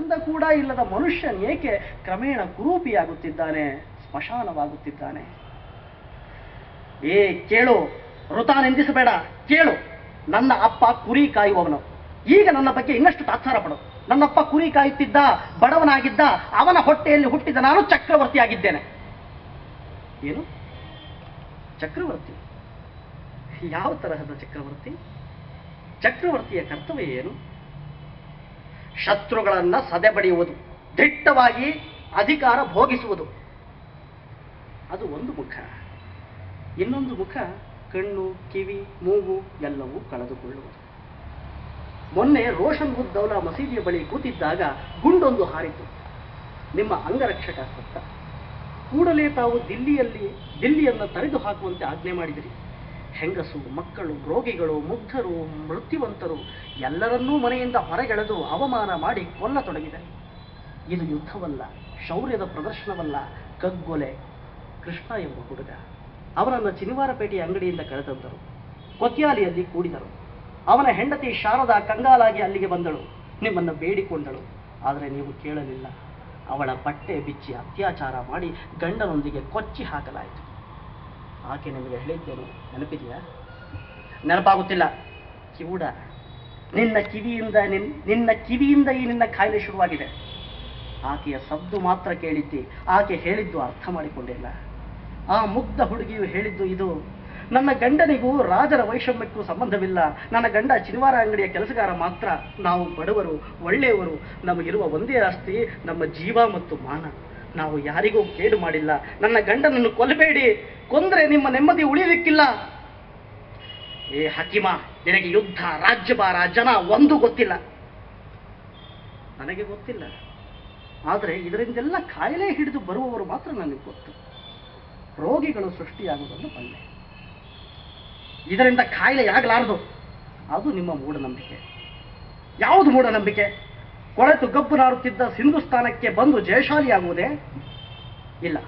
ಚಂದ ಕೂಡ ಇಲ್ಲದ ಮನುಷ್ಯನೇಕೆ ಕ್ರಮೇಣ ಕುರೂಪಿಯಾಗುತ್ತಿದ್ದಾನೆ, ಸ್ಮಶಾನವಾಗುತ್ತಿದ್ದಾನೆ? ಏ, ಕೇಳು ಋತ ನಿಂದಿಸಬೇಡ ಕೇಳು. ನನ್ನ ಅಪ್ಪ ಕುರಿ ಕಾಯುವವನು. ಈಗ ನನ್ನ ಬಗ್ಗೆ ಇನ್ನಷ್ಟು ತಾತ್ಸಾರ ಪಡು ನನ್ನಪ್ಪ ಕುರಿ ಕಾಯುತ್ತಿದ್ದ, ಬಡವನಾಗಿದ್ದ, ಅವನ ಹೊಟ್ಟೆಯಲ್ಲಿ ಹುಟ್ಟಿದ ನಾನು ಚಕ್ರವರ್ತಿಯಾಗಿದ್ದೇನೆ. ಏನು? ಚಕ್ರವರ್ತಿ? ಯಾವ ತರಹದ ಚಕ್ರವರ್ತಿ? ಚಕ್ರವರ್ತಿಯ ಕರ್ತವ್ಯ ಏನು? ಶತ್ರುಗಳನ್ನ ಸದೆಬಡಿಯುವುದು, ದಿಟ್ಟವಾಗಿ ಅಧಿಕಾರ ಭೋಗಿಸುವುದು. ಅದು ಒಂದು ಮುಖ. ಇನ್ನೊಂದು ಮುಖ ಕಣ್ಣು, ಕಿವಿ, ಮೂಗು ಎಲ್ಲವೂ ಕಳೆದುಕೊಳ್ಳುವುದು. ಮೊನ್ನೆ ರೋಷನ್ ಉದ್ದೌಲಾ ಮಸೀದಿಯ ಬಳಿ ಕೂತಿದ್ದಾಗ ಗುಂಡೊಂದು ಹಾರಿತು. ನಿಮ್ಮ ಅಂಗರಕ್ಷಕ ಸತ್ತ. ಕೂಡಲೇ ತಾವು ದಿಲ್ಲಿಯಲ್ಲಿ, ದಿಲ್ಲಿಯನ್ನು ತರೆದು ಹಾಕುವಂತೆ ಆಜ್ಞೆ ಮಾಡಿದಿರಿ. ಹೆಂಗಸು, ಮಕ್ಕಳು, ರೋಗಿಗಳು, ಮುಗ್ಧರು, ಮೃತ್ಯುವಂತರು ಎಲ್ಲರನ್ನೂ ಮನೆಯಿಂದ ಹೊರಗೆಳೆದು ಅವಮಾನ ಮಾಡಿ ಕೊಲ್ಲತೊಡಗಿದೆ. ಇದು ಯುದ್ಧವಲ್ಲ, ಶೌರ್ಯದ ಪ್ರದರ್ಶನವಲ್ಲ, ಕಗ್ಗೊಲೆ. ಕೃಷ್ಣ ಎಂಬ ಹುಡುಗ ಅವನನ್ನು ಚಿನಿವಾರಪೇಟೆಯ ಅಂಗಡಿಯಿಂದ ಕರೆತಂದರು. ಕೊತ್ಯಾಲಿಯಲ್ಲಿ ಕೂಡಿದರು. ಅವನ ಹೆಂಡತಿ ಶಾರದಾ ಕಂಗಾಲಾಗಿ ಅಲ್ಲಿಗೆ ಬಂದಳು. ನಿಮ್ಮನ್ನು ಬೇಡಿಕೊಂಡಳು. ಆದರೆ ನೀವು ಕೇಳಲಿಲ್ಲ. ಅವಳ ಬಟ್ಟೆ ಬಿಚ್ಚಿ ಅತ್ಯಾಚಾರ ಮಾಡಿ ಗಂಡನೊಂದಿಗೆ ಕೊಚ್ಚಿ ಹಾಕಲಾಯಿತು. ಆಕೆ ನಿಮಗೆ ಹೇಳಿದ್ದೇನೆ. ನೆನಪಿದೆಯಾ? ನೆನಪಾಗುತ್ತಿಲ್ಲ. ಕಿವುಡ? ನಿನ್ನ ಕಿವಿಯಿಂದ ನಿನ್ ನಿನ್ನ ಕಿವಿಯಿಂದ ಈ ನಿನ್ನ ಕಾಯಿಲೆ ಶುರುವಾಗಿದೆ. ಆಕೆಯ ಸದ್ದು ಮಾತ್ರ ಕೇಳಿದ್ದಿ. ಆಕೆ ಹೇಳಿದ್ದು ಅರ್ಥ ಮಾಡಿಕೊಂಡಿಲ್ಲ ಆ ಮುಗ್ಧ ಹುಡುಗಿಯು ಹೇಳಿದ್ದು ಇದು, ನನ್ನ ಗಂಡನಿಗೂ ರಾಜರ ವೈಷಮ್ಯಕ್ಕೂ ಸಂಬಂಧವಿಲ್ಲ. ನನ್ನ ಗಂಡ ಚಿನಿವಾರ ಅಂಗಡಿಯ ಕೆಲಸಗಾರ ಮಾತ್ರ. ನಾವು ಬಡವರು, ಒಳ್ಳೆಯವರು. ನಮಗಿರುವ ಒಂದೇ ಆಸ್ತಿ, ನಮ್ಮ ಜೀವ ಮತ್ತು ಮಾನ. ನಾವು ಯಾರಿಗೂ ಕೇಡು ಮಾಡಿಲ್ಲ. ನನ್ನ ಗಂಡನನ್ನು ಕೊಲ್ಲಬೇಡಿ. ಕೊಂದ್ರೆ ನಿಮ್ಮ ನೆಮ್ಮದಿ ಉಳಿಯಲಿಕ್ಕಿಲ್ಲ ಏ ಹಕಿಮ, ನಿನಗೆ ಯುದ್ಧ, ರಾಜ್ಯಭಾರ, ಜನ ಒಂದು ಗೊತ್ತಿಲ್ಲ. ನನಗೆ ಗೊತ್ತಿಲ್ಲ. ಆದರೆ ಇದರಿಂದೆಲ್ಲ ಕಾಯಿಲೆ ಹಿಡಿದು ಬರುವವರು ಮಾತ್ರ ನನಗೆ ಗೊತ್ತು. ರೋಗಿಗಳು ಸೃಷ್ಟಿಯಾಗುವುದನ್ನು ಬಂದೆ ಇದರಿಂದ ಕಾಯಿಲೆ ಆಗಲಾರದು ಅದು ನಿಮ್ಮ ಮೂಢನಂಬಿಕೆ. ಯಾವುದು ಮೂಢನಂಬಿಕೆ? ಕೊಳೆತು ಗಬ್ಬು ನಾರುತ್ತಿದ್ದ ಹಿಂದೂಸ್ಥಾನಕ್ಕೆ ಬಂದು ಜಯಶಾಲಿಯಾಗುವುದೇ? ಇಲ್ಲ,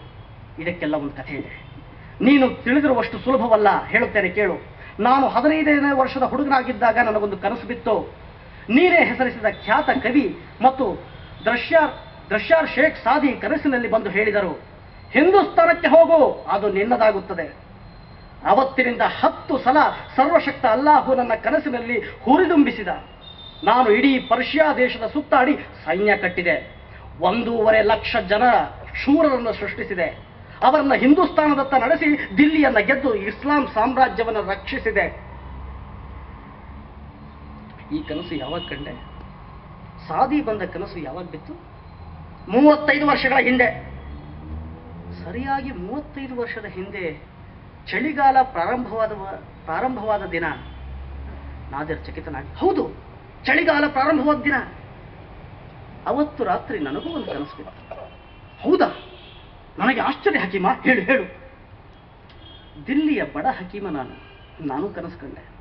ಇದಕ್ಕೆಲ್ಲ ಒಂದು ಕಥೆ ಇದೆ. ನೀನು ತಿಳಿದಿರುವಷ್ಟು ಸುಲಭವಲ್ಲ, ಹೇಳುತ್ತೇನೆ ಕೇಳು. ನಾನು ಹದಿನೈದನೇ ವರ್ಷದ ಹುಡುಗನಾಗಿದ್ದಾಗ ನನಗೊಂದು ಕನಸು ಬಿತ್ತು. ನೀನೇ ಹೆಸರಿಸಿದ ಖ್ಯಾತ ಕವಿ ಮತ್ತು ದ್ರಶ್ಯಾರ್ ದೃಶ್ಯಾರ್ ಶೇಖ್ ಸಾದಿ ಕನಸಿನಲ್ಲಿ ಬಂದು ಹೇಳಿದರು ಹಿಂದೂಸ್ತಾನಕ್ಕೆ ಹೋಗು, ಅದು ನಿನ್ನದಾಗುತ್ತದೆ. ಅವತ್ತಿನಿಂದ ಹತ್ತು ಸಲ ಸರ್ವಶಕ್ತ ಅಲ್ಲಾಹು ನನ್ನ ಕನಸಿನಲ್ಲಿ ಹುರಿದುಂಬಿಸಿದ. ನಾನು ಇಡೀ ಪರ್ಷಿಯಾ ದೇಶದ ಸುತ್ತಾಡಿ ಸೈನ್ಯ ಕಟ್ಟಿದೆ. ಒಂದೂವರೆ ಲಕ್ಷ ಜನ ಶೂರರನ್ನು ಸೃಷ್ಟಿಸಿದೆ. ಅವರನ್ನ ಹಿಂದೂಸ್ತಾನದತ್ತ ನಡೆಸಿ ದಿಲ್ಲಿಯನ್ನು ಗೆದ್ದು ಇಸ್ಲಾಂ ಸಾಮ್ರಾಜ್ಯವನ್ನು ರಕ್ಷಿಸಿದೆ. ಈ ಕನಸು ಯಾವಾಗ ಕಂಡೆ? ಸಾದಿ ಬಂದ ಕನಸು ಯಾವಾಗ ಬಿತ್ತು? ಮೂವತ್ತೈದು ವರ್ಷಗಳ ಹಿಂದೆ. ಸರಿಯಾಗಿ ಮೂವತ್ತೈದು ವರ್ಷದ ಹಿಂದೆ ಚಳಿಗಾಲ ಪ್ರಾರಂಭವಾದ ಪ್ರಾರಂಭವಾದ ದಿನ. ನಾದಿರ್ ಚಕಿತನಾಗಿ. ಹೌದು ಚಳಿಗಾಲ ಪ್ರಾರಂಭವಾದ ದಿನ. ಅವತ್ತು ರಾತ್ರಿ ನನಗೂ ಒಂದು ಕನಸು ಬಿತ್ತು ಹೌದಾ? ನನಗೆ ಆಶ್ಚರ್ಯ ಹಕೀಮ, ಹೇಳು ಹೇಳು. ದಿಲ್ಲಿಯ ಬಡ ಹಕೀಮ ನಾನು ನಾನು ಕನಸು ಕಂಡೆ.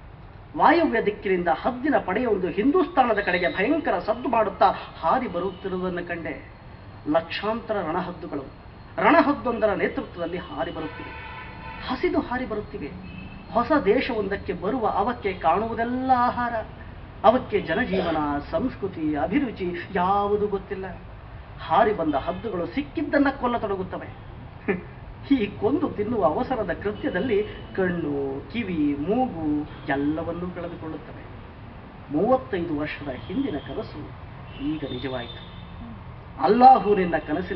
ವಾಯವ್ಯ ದಿಕ್ಕಿನಿಂದ ಹದ್ದಿನ ಪಡೆಯೊಂದು ಹಿಂದೂಸ್ತಾನದ ಕಡೆಗೆ ಭಯಂಕರ ಸದ್ದು ಮಾಡುತ್ತಾ ಹಾರಿ ಬರುತ್ತಿರುವುದನ್ನು ಕಂಡೆ. ಲಕ್ಷಾಂತರ ರಣಹದ್ದುಗಳು, ರಣಹದ್ದೊಂದರ ನೇತೃತ್ವದಲ್ಲಿ ಹಾರಿ ಬರುತ್ತಿವೆ. ಹಸಿದು ಹಾರಿ ಬರುತ್ತಿವೆ. ಹೊಸ ದೇಶವೊಂದಕ್ಕೆ ಬರುವ ಅವಕ್ಕೆ ಕಾಣುವುದೆಲ್ಲ ಆಹಾರ. ಅವಕ್ಕೆ ಜನಜೀವನ, ಸಂಸ್ಕೃತಿ, ಅಭಿರುಚಿ ಯಾವುದು ಗೊತ್ತಿಲ್ಲ. ಹಾರಿ ಬಂದ ಹದ್ದುಗಳು ಸಿಕ್ಕಿದ್ದನ್ನ ಕೊಲ್ಲತೊಡಗುತ್ತವೆ. ಈ ಕೊಂದು ತಿನ್ನುವ ಅವಸರದ ಕೃತ್ಯದಲ್ಲಿ ಕಣ್ಣು, ಕಿವಿ, ಮೂಗು ಎಲ್ಲವನ್ನೂ ಕಳೆದುಕೊಳ್ಳುತ್ತವೆ. ಮೂವತ್ತೈದು ವರ್ಷದ ಹಿಂದಿನ ಕನಸು ಈಗ ನಿಜವಾಯಿತು. ಅಲ್ಲಾಹು ನಿನ್ನ ಕನಸಿನ